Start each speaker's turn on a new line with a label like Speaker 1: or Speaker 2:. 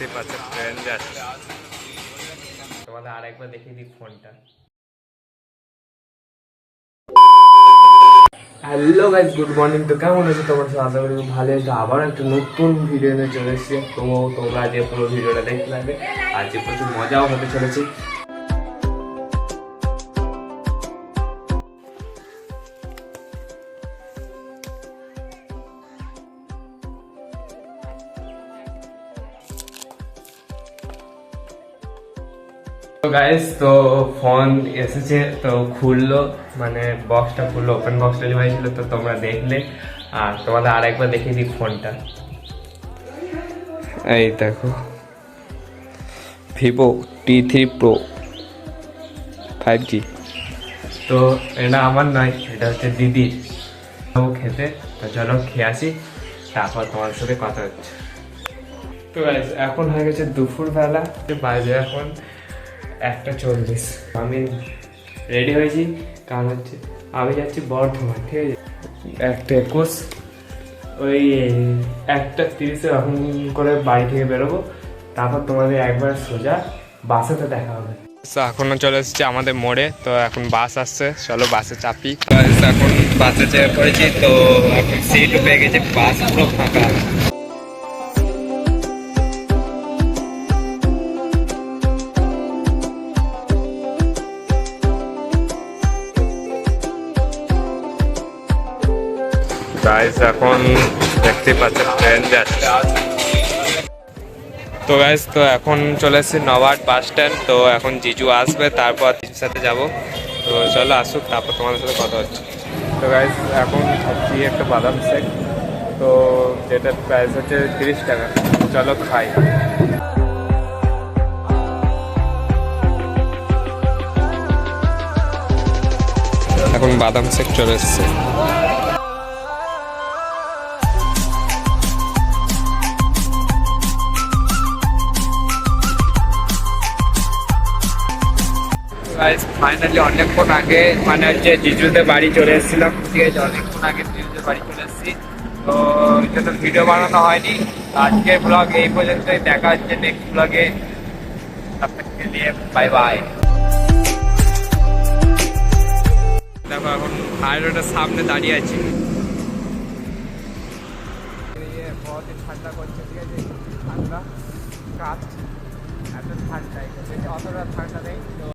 Speaker 1: দেখতে পাচ্ছেন ট্রেন যাচ্ছে। তোমাদের আরেকবার দেখিয়ে দিই ফোনটা হ্যালো গাইজ গুড মর্নিং তো কেমন আছো তোমার? সাথে আশা করি খুব ভালো আছো। আবার একটা নতুন ভিডিও নিয়ে চলে এসেছি। তো তোমরা যে পুরো ভিডিওটা দেখতে লাগবে আর যে প্রচুর মজাও হতে চলেছে। তো গাইস তো ফোন এসেছে তো খুললো মানে বক্সটা খুললো ওপেন বক্স ডেলিভারি ছিল তো তোমরা দেখলে। আর তোমাদের আরেকবার দেখিয়ে দিই ফোনটা এই দেখো Vivo T three pro five G তো এটা আমার নয় এটা হচ্ছে দিদির। খেতে তো চলো খেয়ে আসি তারপর তোমার সাথে কথা হচ্ছে। তো guys, এখন হয়ে গেছে দুপুরবেলা বাজে এখন একটা চল্লিশ। আমি রেডি হয়েছি কারণ হচ্ছে আমি যাচ্ছি বর্ধমান, ঠিক আছে? একটা একুশ, ওই একটা তিরিশে এখন করে বাড়ি থেকে বেরোবো, তারপর তোমাদের একবার সোজা বাসেতে দেখা হবে। এখনও চলে এসেছি আমাদের মোড়ে, তো এখন বাস আসছে, চলো বাসে চাপি। এখন বাসে চেপে পড়েছি, তো এখন সিট পেয়ে গেছে, বাস পুরো ফাঁকা গাইস এখন দেখতে পাচ্ছেন ট্রেন যাচ্ছে। তো গাইস তো এখন চলে এসেছি নবাড বাস স্ট্যান্ড তো এখন জিজু আসবে, তারপর জিজুর সাথে যাব। তো চলো আসুক, তারপর তোমাদের সাথে কথা হচ্ছে। তো গাইস এখন খাচ্ছি একটা বাদাম শেক তো যেটার প্রাইস হচ্ছে তিরিশ টাকা। চলো খাই। এখন বাদাম শেক চলে এসছে। গাইস ফাইনালি অনেকক্ষণ আগে মানে হচ্ছে জিজুদের বাড়ি চলে এসেছিলাম। ঠিক আছে অনেকক্ষণ আগে জিজুদের বাড়ি চলে এসেছি। তো এটা তো ভিডিও বানানো হয়নি। আজকের ব্লগ এই পর্যন্তই, দেখা হচ্ছে নেক্সট ব্লগে বাই বাই দেখো এখন হাই রোডের সামনে দাঁড়িয়ে আছি। ঠান্ডা করছে, ঠিক আছে? ঠান্ডা কাজ এত ঠান্ডা অতটা ঠান্ডা নেই।